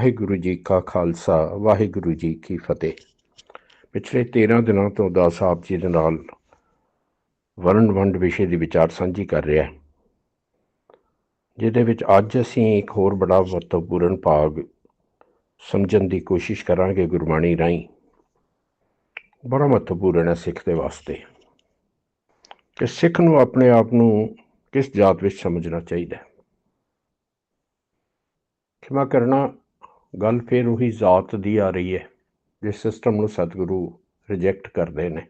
ਵਾਹਿਗੁਰੂ ਜੀ ਕਾ ਖਾਲਸਾ, ਵਾਹਿਗੁਰੂ ਜੀ ਕੀ ਫਤਿਹ। ਪਿਛਲੇ 13 ਦਿਨਾਂ ਤੋਂ ਦਾਸ ਸਾਹਿਬ ਜੀ ਦੇ ਨਾਲ ਵਰਣ ਵੰਡ ਵਿਸ਼ੇ ਦੀ ਵਿਚਾਰ ਸਾਂਝੀ ਕਰ ਰਿਹਾ ਜਿਹਦੇ ਵਿੱਚ ਅੱਜ ਅਸੀਂ ਇੱਕ ਹੋਰ ਬੜਾ ਮਹੱਤਵਪੂਰਨ ਭਾਗ ਸਮਝਣ ਦੀ ਕੋਸ਼ਿਸ਼ ਕਰਾਂਗੇ ਗੁਰਬਾਣੀ ਰਾਹੀਂ। ਬੜਾ ਮਹੱਤਵਪੂਰਨ ਹੈ ਸਿੱਖ ਦੇ ਵਾਸਤੇ ਕਿ ਸਿੱਖ ਨੂੰ ਆਪਣੇ ਆਪ ਨੂੰ ਕਿਸ ਜਾਤ ਵਿੱਚ ਸਮਝਣਾ ਚਾਹੀਦਾ ਹੈ। ਖਿਮਾ ਕਰਨਾ ਗੱਲ ਫਿਰ ਉਹੀ ਜ਼ਾਤ ਦੀ ਆ ਰਹੀ ਹੈ, ਜਿਸ ਸਿਸਟਮ ਨੂੰ ਸਤਿਗੁਰੂ ਰਿਜੈਕਟ ਕਰਦੇ ਨੇ।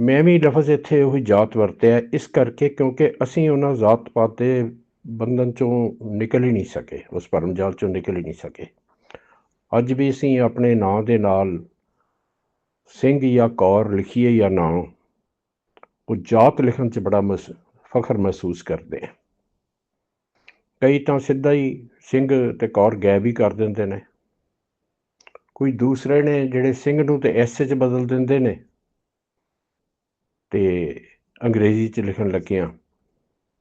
ਮੈਂ ਵੀ ਲਫ਼ਜ਼ ਇੱਥੇ ਉਹੀ ਜਾਤ ਵਰਤਿਆ, ਇਸ ਕਰਕੇ ਕਿਉਂਕਿ ਅਸੀਂ ਉਹਨਾਂ ਜ਼ਾਤ ਪਾਤ ਦੇ ਬੰਧਨ ਚੋਂ ਨਿਕਲ ਹੀ ਨਹੀਂ ਸਕੇ, ਉਸ ਪਰਮ ਜਾਲ ਚੋਂ ਨਿਕਲ ਹੀ ਨਹੀਂ ਸਕੇ। ਅੱਜ ਵੀ ਅਸੀਂ ਆਪਣੇ ਨਾਂ ਦੇ ਨਾਲ ਸਿੰਘ ਜਾਂ ਕੌਰ ਲਿਖੀਏ ਜਾਂ ਨਾ, ਉਹ ਜਾਤ ਲਿਖਣ 'ਚ ਬੜਾ ਮਸ, ਫਖਰ ਮਹਿਸੂਸ ਕਰਦੇ ਹਾਂ ਕਈ ਤਾਂ ਸਿੱਧਾ ਹੀ ਸਿੰਘ ਤੇ ਕੌਰ ਗਾਇਬ ਹੀ ਕਰ ਦਿੰਦੇ ਨੇ। ਕੋਈ ਦੂਸਰੇ ਨੇ ਜਿਹੜੇ ਸਿੰਘ ਨੂੰ ਤੇ ਐਸ 'ਚ ਬਦਲ ਦਿੰਦੇ ਨੇ ਤੇ ਅੰਗਰੇਜ਼ੀ 'ਚ ਲਿਖਣ ਲੱਗਿਆਂ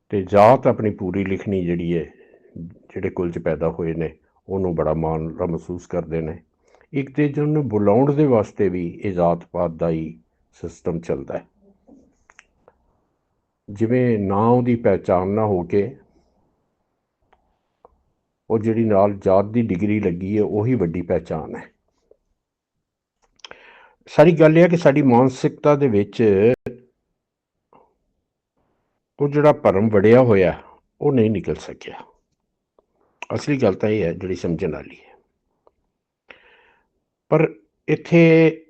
ਤੇ ਜਾਤ ਆਪਣੀ ਪੂਰੀ ਲਿਖਣੀ ਜਿਹੜੀ ਹੈ ਜਿਹੜੇ ਕੁਲ 'ਚ ਪੈਦਾ ਹੋਏ ਨੇ, ਉਹਨੂੰ ਬੜਾ ਮਾਣ ਮਹਿਸੂਸ ਕਰਦੇ ਨੇ। ਇੱਕ ਤੇ ਨੂੰ ਬੁਲਾਉਣ ਦੇ ਵਾਸਤੇ ਵੀ ਇਹ ਜਾਤ ਪਾਤ ਦਾ ਹੀ ਸਿਸਟਮ ਚੱਲਦਾ ਹੈ। ਜਿਵੇਂ ਨਾਂ ਉਹਦੀ ਪਹਿਚਾਨ ਨਾ ਹੋ ਕੇ ਉਹ ਜਿਹੜੀ ਨਾਲ ਜਾਤ ਦੀ ਡਿਗਰੀ ਲੱਗੀ ਹੈ, ਉਹੀ ਵੱਡੀ ਪਹਿਚਾਨ ਹੈ। ਸਾਰੀ ਗੱਲ ਇਹ ਹੈ ਕਿ ਸਾਡੀ ਮਾਨਸਿਕਤਾ ਦੇ ਵਿੱਚ ਉਹ ਜਿਹੜਾ ਭਰਮ ਵੜਿਆ ਹੋਇਆ, ਉਹ ਨਹੀਂ ਨਿਕਲ ਸਕਿਆ। ਅਸਲੀ ਗੱਲ ਤਾਂ ਇਹ ਹੈ, ਜਿਹੜੀ ਸਮਝਣ ਵਾਲੀ ਹੈ। ਪਰ ਇੱਥੇ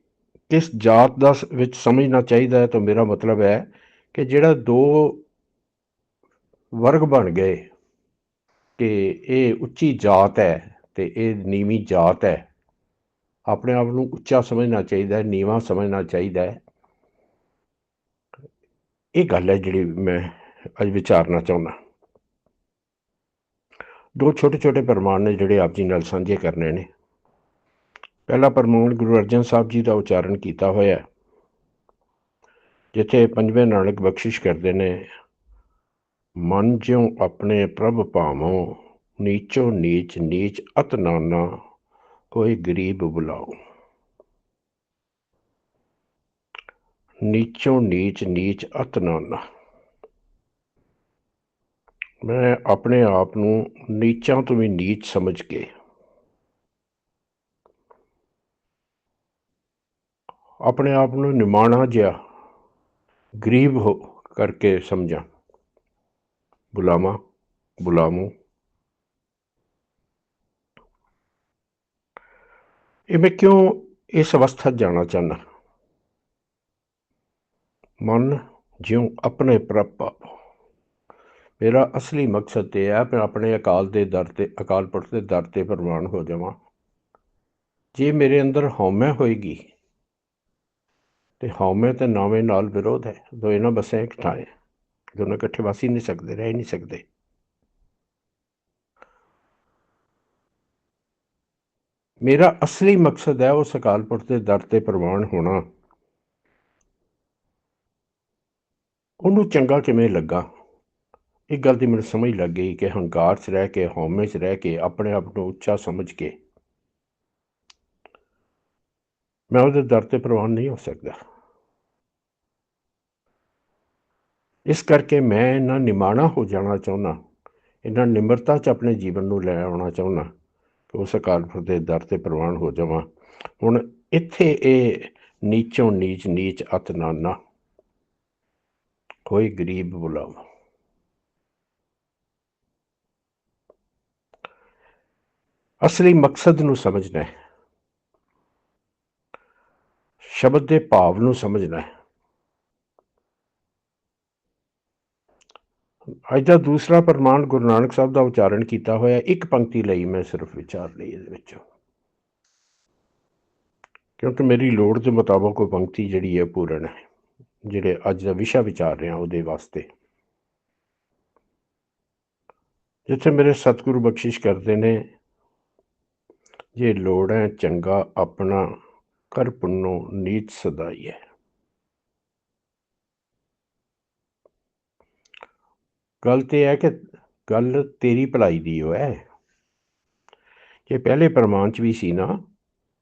ਕਿਸ ਜਾਤ ਦਾ ਵਿੱਚ ਸਮਝਣਾ ਚਾਹੀਦਾ ਹੈ ਤਾਂ ਮੇਰਾ ਮਤਲਬ ਹੈ ਕਿ ਜਿਹੜਾ ਦੋ ਵਰਗ ਬਣ ਗਏ ਕਿ ਇਹ ਉੱਚੀ ਜਾਤ ਹੈ ਤੇ ਇਹ ਨੀਵੀਂ ਜਾਤ ਹੈ। ਆਪਣੇ ਆਪ ਨੂੰ ਉੱਚਾ ਸਮਝਣਾ ਚਾਹੀਦਾ ਹੈ, ਨੀਵਾਂ ਸਮਝਣਾ ਚਾਹੀਦਾ ਹੈ। ਇਹ ਗੱਲ ਹੈ ਜਿਹੜੀ ਮੈਂ ਅੱਜ ਵਿਚਾਰਨਾ ਚਾਹੁੰਦਾ। ਦੋ ਛੋਟੇ ਛੋਟੇ ਪਰਮਾਨ ਨੇ ਜਿਹੜੇ ਆਪ ਜੀ ਨਾਲ ਸਾਂਝੇ ਕਰਨੇ ਨੇ। ਪਹਿਲਾ ਪਰਮਾਨ ਗੁਰੂ ਅਰਜਨ ਸਾਹਿਬ ਜੀ ਦਾ ਉਚਾਰਨ ਕੀਤਾ ਹੋਇਆ ਜਿੱਥੇ ਪੰਜਵੇਂ ਨਾਨਕ ਬਖਸ਼ਿਸ਼ ਕਰਦੇ ਨੇ ਮਨ ਜਿਉ ਆਪਣੇ ਪ੍ਰਭ ਭਾਵੋ ਨੀਚੋ ਨੀਚ ਨੀਚ ਅਤ ਨਾਨਾ, ਕੋਈ ਗਰੀਬ ਬੁਲਾਓ। ਨੀਚੋ ਨੀਚ ਨੀਚ ਅਤ ਨਾਨਾ। ਮੈਂ ਆਪਣੇ ਆਪ ਨੂੰ ਨੀਚਾਂ ਤੋਂ ਵੀ ਨੀਚ ਸਮਝ ਕੇ ਆਪਣੇ ਆਪ ਨੂੰ ਨਿਮਾਣਾ ਜਿਹਾ ਗਰੀਬ ਹੋ ਕਰਕੇ ਸਮਝਾਂ। ਬੁਲਾਵਾ ਬੁਲਾਮੂ ਇਹ ਮੈਂ ਕਿਉਂ ਇਸ ਅਵਸਥਾ ਜਾਣਾ ਚਾਹੁੰਦਾ? ਮਨ ਜਿਉ ਆਪਣੇ ਪ੍ਰਭ ਮੇਰਾ ਅਸਲੀ ਮਕਸਦ ਇਹ ਹੈ ਮੈਂ ਆਪਣੇ ਅਕਾਲ ਦੇ ਦਰ ਤੇ, ਅਕਾਲ ਪੁਰਖ ਦੇ ਦਰ ਤੇ ਪ੍ਰਵਾਨ ਹੋ ਜਾਵਾਂ। ਜੇ ਮੇਰੇ ਅੰਦਰ ਹਉਮੈ ਹੋਏਗੀ, ਤੇ ਹਉਮੈ ਤੇ ਨਾਵੇਂ ਨਾਲ ਵਿਰੋਧ ਹੈ ਦੋਏ ਨਾ ਬਸੇ ਹੈ। ਦੋਨੋਂ ਇਕੱਠੇ ਵਸ ਹੀ ਨਹੀਂ ਸਕਦੇ, ਰਹਿ ਨਹੀਂ ਸਕਦੇ। ਮੇਰਾ ਅਸਲੀ ਮਕਸਦ ਹੈ ਉਹ ਅਕਾਲ ਪੁਰਖ ਦੇ ਦਰ ਤੇ ਪ੍ਰਵਾਨ ਹੋਣਾ। ਉਹਨੂੰ ਚੰਗਾ ਕਿਵੇਂ ਲੱਗਾ? ਇੱਕ ਗੱਲ ਦੀ ਮੈਨੂੰ ਸਮਝ ਲੱਗ ਗਈ ਕਿ ਹੰਕਾਰ 'ਚ ਰਹਿ ਕੇ, ਹਉਮੈ 'ਚ ਰਹਿ ਕੇ, ਆਪਣੇ ਆਪ ਨੂੰ ਉੱਚਾ ਸਮਝ ਕੇ ਮੈਂ ਉਹਦੇ ਦਰ ਤੇ ਪ੍ਰਵਾਨ ਨਹੀਂ ਹੋ ਸਕਦਾ। ਇਸ ਕਰਕੇ ਮੈਂ ਇਹਨਾਂ ਨਿਮਾਣਾ ਹੋ ਜਾਣਾ ਚਾਹੁੰਦਾ, ਇਹਨਾਂ ਨਿਮਰਤਾ 'ਚ ਆਪਣੇ ਜੀਵਨ ਨੂੰ ਲੈ ਆਉਣਾ ਚਾਹੁੰਦਾ ਕਿ ਉਸ ਅਕਾਲ ਪੁਰਖ ਦੇ ਦਰ ਤੇ ਪ੍ਰਵਾਨ ਹੋ ਜਾਵਾਂ। ਹੁਣ ਇੱਥੇ ਇਹ ਨੀਚੋਂ ਨੀਚ ਨੀਚ ਅਤ ਨਾਨਾ, ਕੋਈ ਗਰੀਬ ਬੁਲਾਵਾ ਅਸਲੀ ਮਕਸਦ ਨੂੰ ਸਮਝਣਾ ਹੈ। ਸ਼ਬਦ ਦੇ ਭਾਵ ਨੂੰ ਸਮਝਣਾ ਹੈ। ਅੱਜ ਦਾ ਦੂਸਰਾ ਪ੍ਰਮਾਣ ਗੁਰੂ ਨਾਨਕ ਸਾਹਿਬ ਦਾ ਉਚਾਰਨ ਕੀਤਾ ਹੋਇਆ, ਇੱਕ ਪੰਕਤੀ ਲਈ ਮੈਂ ਸਿਰਫ ਵਿਚਾਰ ਲਈ ਇਹਦੇ ਵਿੱਚ। ਕਿਉਂਕਿ ਮੇਰੀ ਲੋੜ ਦੇ ਮੁਤਾਬਕ ਉਹ ਪੰਕਤੀ ਜਿਹੜੀ ਹੈ ਪੂਰਨ ਹੈ, ਜਿਹੜੇ ਅੱਜ ਦਾ ਵਿਸ਼ਾ ਵਿਚਾਰ ਰਿਹਾ ਉਹਦੇ ਵਾਸਤੇ। ਜਿੱਥੇ ਮੇਰੇ ਸਤਿਗੁਰੂ ਬਖਸ਼ਿਸ਼ ਕਰਦੇ ਨੇ, ਜੇ ਲੋੜ ਹੈ ਚੰਗਾ ਆਪਣਾ ਕਰ ਪੁੰਨੋ ਨੀਤ ਸਦਾਈ ਹੈ। ਗੱਲ ਤੇ ਹੈ ਕਿ ਗੱਲ ਤੇਰੀ ਭਲਾਈ ਦੀ ਹੋ ਹੈ। ਇਹ ਪਹਿਲੇ ਪ੍ਰਮਾਣ ਚ ਵੀ ਸੀ ਨਾ,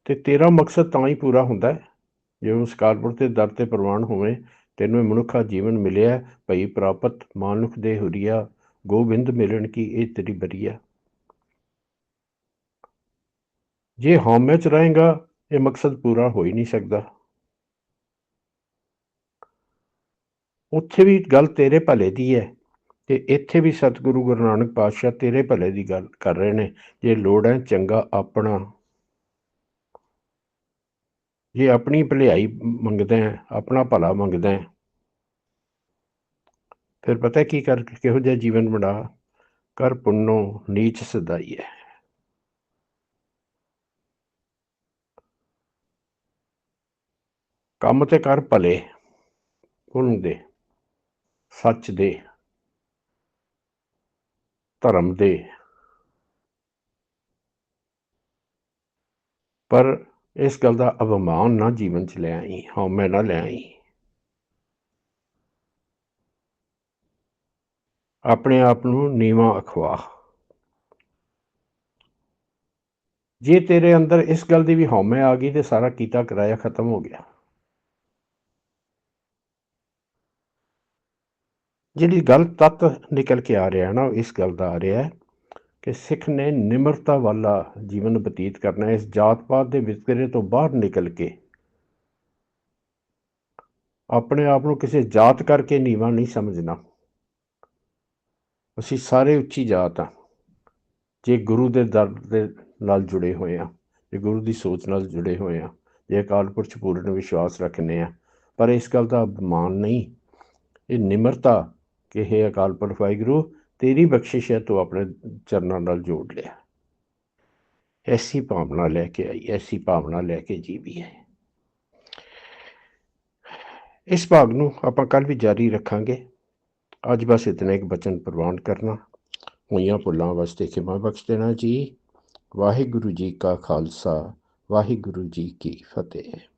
ਤੇ ਤੇਰਾ ਮਕਸਦ ਤਾਂ ਹੀ ਪੂਰਾ ਹੁੰਦਾ ਹੈ। ਜੇ ਉਸ ਤੇ ਦਰ ਤੇ ਪ੍ਰਵਾਨ ਹੋਵੇ, ਤੈਨੂੰ ਇਹ ਮਨੁੱਖਾ ਜੀਵਨ ਮਿਲਿਆ, ਭਈ ਪ੍ਰਾਪਤ ਮਾਨੁਖ ਦੇ ਹੁਰੀਆ, ਗੋਬਿੰਦ ਮਿਲਣ ਕੀ ਇਹ ਤੇਰੀ ਬਰੀਆ ਜੇ ਹਉਮੈ ਚ ਰਹੇਗਾ, ਇਹ ਮਕਸਦ ਪੂਰਾ ਹੋ ਹੀ ਨਹੀਂ ਸਕਦਾ। ਉੱਥੇ ਵੀ ਗੱਲ ਤੇਰੇ ਭਲੇ ਦੀ ਹੈ। ਤੇ ਇੱਥੇ ਵੀ ਸਤਿਗੁਰੂ ਗੁਰੂ ਨਾਨਕ ਪਾਤਸ਼ਾਹ ਤੇਰੇ ਭਲੇ ਦੀ ਗੱਲ ਕਰ ਰਹੇ ਨੇ। ਜੇ ਲੋੜ ਹੈ ਚੰਗਾ ਆਪਣਾ, ਜੇ ਆਪਣੀ ਭਲਾਈ ਮੰਗਦਾ ਹੈ, ਆਪਣਾ ਭਲਾ ਮੰਗਦਾ ਹੈ, ਫਿਰ ਪਤਾ ਕੀ ਕਰ ਕਿਹੋ ਜਿਹਾ ਜੀਵਨ ਬਣਾ? ਕਰ ਪੁੰਨੋ, ਨੀਚ ਸਦਾਈ ਹੈ ਕੰਮ ਤੇ ਕਰ ਭਲੇ, ਪੁੰਨ ਦੇ, ਸੱਚ ਦੇ। ਧਰਮ ਦੇ। ਪਰ ਇਸ ਗੱਲ ਦਾ ਅਵਮਾਨ ਨਾ ਜੀਵਨ ਚ ਲੈ ਆਈ, ਹਉਮੈ ਨਾ ਲੈ ਆਈ। ਆਪਣੇ ਆਪ ਨੂੰ ਨੀਵਾਂ ਅਖਵਾ। ਜੇ ਤੇਰੇ ਅੰਦਰ ਇਸ ਗੱਲ ਦੀ ਵੀ ਹਉਮੈ ਆ ਗਈ ਤੇ ਸਾਰਾ ਕੀਤਾ ਕਰਾਇਆ ਖਤਮ ਹੋ ਗਿਆ। ਜਿਹੜੀ ਗੱਲ ਤੱਤ ਨਿਕਲ ਕੇ ਆ ਰਿਹਾ ਹੈ ਨਾ, ਉਹ ਇਸ ਗੱਲ ਦਾ ਆ ਰਿਹਾ ਹੈ ਕਿ ਸਿੱਖ ਨੇ ਨਿਮਰਤਾ ਵਾਲਾ ਜੀਵਨ ਬਤੀਤ ਕਰਨਾ ਇਸ ਜਾਤ ਪਾਤ ਦੇ ਵਿਤਕਰੇ ਤੋਂ ਬਾਹਰ ਨਿਕਲ ਕੇ। ਆਪਣੇ ਆਪ ਨੂੰ ਕਿਸੇ ਜਾਤ ਕਰਕੇ ਨੀਵਾਂ ਨਹੀਂ ਸਮਝਣਾ। ਅਸੀਂ ਸਾਰੇ ਉੱਚੀ ਜਾਤ ਆ ਜੇ ਗੁਰੂ ਦੇ ਦਰ ਦੇ ਨਾਲ ਜੁੜੇ ਹੋਏ ਆ ਜੇ ਗੁਰੂ ਦੀ ਸੋਚ ਨਾਲ ਜੁੜੇ ਹੋਏ ਆ ਜੇ ਅਕਾਲ ਪੁਰਖ ਪੂਰਨ ਵਿਸ਼ਵਾਸ ਰੱਖਨੇ ਆ ਪਰ ਇਸ ਗੱਲ ਦਾ ਅਪਮਾਨ ਨਹੀਂ। ਇਹ ਨਿਮਰਤਾ ਕਿ ਹੈ ਅਕਾਲ ਪੁਰਖ ਵਾਹਿਗੁਰੂ, ਤੇਰੀ ਬਖਸ਼ਿਸ਼ ਹੈ, ਤੂੰ ਆਪਣੇ ਚਰਨਾਂ ਨਾਲ ਜੋੜ ਲਿਆ। ਐਸੀ ਭਾਵਨਾ ਲੈ ਕੇ ਆਈ, ਐਸੀ ਭਾਵਨਾ ਲੈ ਕੇ ਜੀਵੀ ਹੈ। ਇਸ ਭਾਗ ਨੂੰ ਆਪਾਂ ਕੱਲ ਵੀ ਜਾਰੀ ਰੱਖਾਂਗੇ। ਅੱਜ ਬਸ ਇਤਨਾ ਇੱਕ ਬਚਨ ਪ੍ਰਵਾਨ ਕਰਨਾ। ਹੋਈਆਂ ਭੁੱਲਾਂ ਵਾਸਤੇ ਖਿਮਾ ਬਖਸ਼ ਦੇਣਾ ਜੀ। ਵਾਹਿਗੁਰੂ ਜੀ ਕਾ ਖਾਲਸਾ, ਵਾਹਿਗੁਰੂ ਜੀ ਕੀ ਫਤਿਹ।